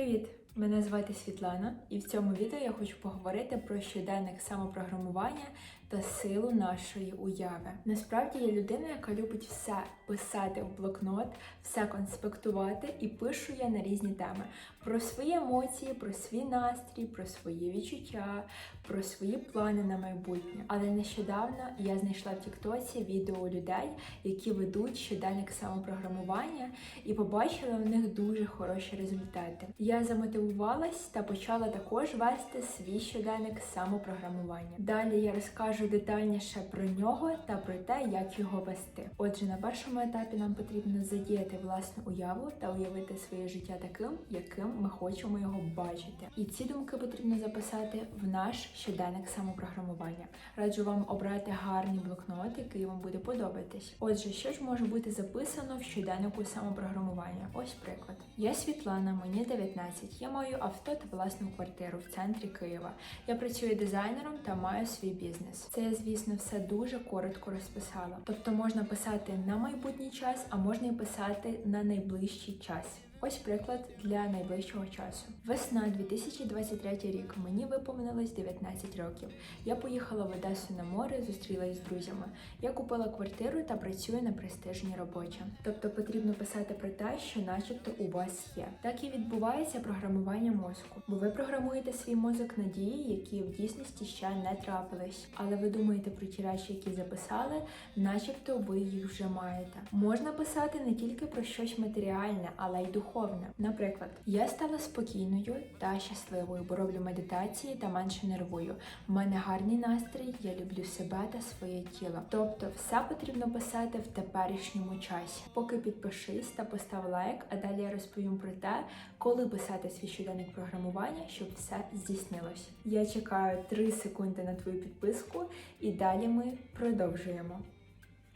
Привіт! Мене звати Світлана, і в цьому відео я хочу поговорити про щоденник самопрограмування та силу нашої уяви. Насправді я людина, яка любить все писати в блокнот, все конспектувати і пишу я на різні теми про свої емоції, про свій настрій, про свої відчуття, про свої плани на майбутнє. Але нещодавно я знайшла в Тіктоці відео людей, які ведуть щоденник самопрограмування, і побачила в них дуже хороші результати. Я замотивувалась та почала також вести свій щоденник самопрограмування. Далі я розкажу детальніше про нього та про те, як його вести. Отже, на першому етапі нам потрібно задіяти власну уяву та уявити своє життя таким, яким ми хочемо його бачити. І ці думки потрібно записати в наш щоденник самопрограмування. Раджу вам обрати гарний блокнот, який вам буде подобатись. Отже, що ж може бути записано в щоденнику самопрограмування? Ось приклад. Я Світлана, мені 19. Я маю авто та власну квартиру в центрі Києва. Я працюю дизайнером та маю свій бізнес. Це я, звісно, все дуже коротко розписала. Тобто можна писати на майбутній час, а можна і писати на найближчий час. Ось приклад для найближчого часу. Весна 2023 рік. Мені виповнилось 19 років. Я поїхала в Одесу на море, зустрілась з друзями. Я купила квартиру та працюю на престижній роботі. Тобто потрібно писати про те, що начебто у вас є. Так і відбувається програмування мозку, бо ви програмуєте свій мозок на дії, які в дійсності ще не трапились. Але ви думаєте про ті речі, які записали, начебто ви їх вже маєте. Можна писати не тільки про щось матеріальне, але й духовне. Наприклад, я стала спокійною та щасливою, бо роблю медитації та менше нервую. У мене гарний настрій, я люблю себе та своє тіло. Тобто, все потрібно писати в теперішньому часі. Поки підпишись та постав лайк, а далі я розповім про те, коли писати свій щоденник програмування, щоб все здійснилось. Я чекаю 3 секунди на твою підписку, і далі ми продовжуємо.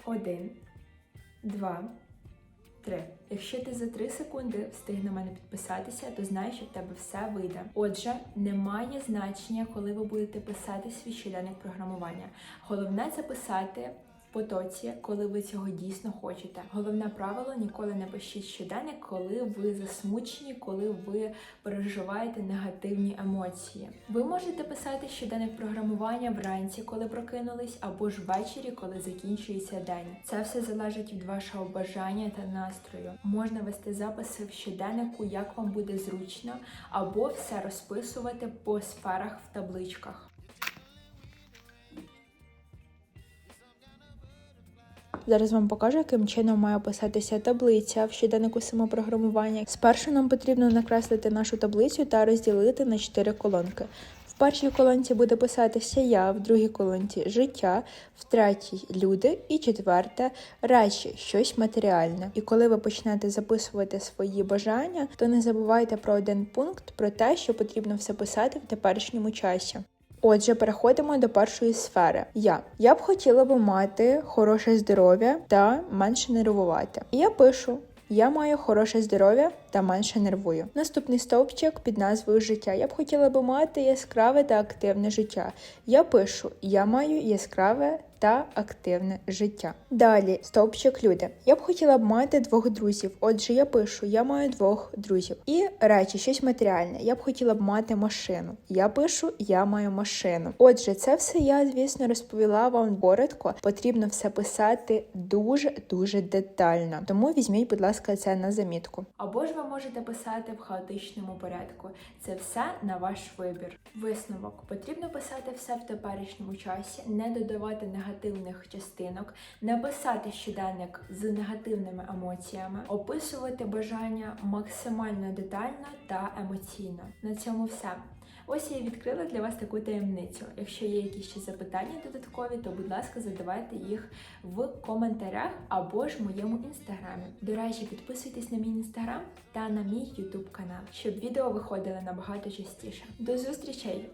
Один, два. Три. Якщо ти за 3 секунди встиг на мене підписатися, то знай, що в тебе все вийде. Отже, немає значення, коли ви будете писати свій щоденник програмування. Головне це писати потоці, коли ви цього дійсно хочете. Головне правило ніколи не пишіть щоденник, коли ви засмучені, коли ви переживаєте негативні емоції. Ви можете писати щоденник програмування вранці, коли прокинулись, або ж ввечері, коли закінчується день. Це все залежить від вашого бажання та настрою. Можна вести записи в щоденнику, як вам буде зручно, або все розписувати по сферах в табличках. Зараз вам покажу, яким чином має писатися таблиця в щоденнику самопрограмування. Спершу нам потрібно накреслити нашу таблицю та розділити на 4 колонки. В першій колонці буде писатися я, в другій колонці життя, в третій люди і четверте речі, щось матеріальне. І коли ви почнете записувати свої бажання, то не забувайте про один пункт про те, що потрібно все писати в теперішньому часі. Отже, переходимо до першої сфери. Я Я б хотіла би мати хороше здоров'я та менше нервувати. І я пишу. Я маю хороше здоров'я та менше нервую. Наступний стовпчик під назвою життя. Я б хотіла би мати яскраве та активне життя. Я пишу: я маю яскраве та активне життя. Далі стовпчик люди. Я б хотіла б мати двох друзів. Отже, я пишу: я маю двох друзів. І речі, щось матеріальне. Я б хотіла б мати машину. Я пишу, я маю машину. Отже, це все я, звісно, розповіла вам коротко. Потрібно все писати дуже дуже детально. Тому візьміть, будь ласка, це на замітку. Або ж можете писати в хаотичному порядку. Це все на ваш вибір. Висновок потрібно писати все в теперішньому часі, не додавати негативних частинок, не писати щоденник з негативними емоціями, описувати бажання максимально детально та емоційно. На цьому все. Ось я відкрила для вас таку таємницю. Якщо є якісь ще запитання додаткові, то будь ласка, задавайте їх в коментарях або ж в моєму інстаграмі. До речі, підписуйтесь на мій інстаграм та на мій ютуб канал, щоб відео виходили набагато частіше. До зустрічей!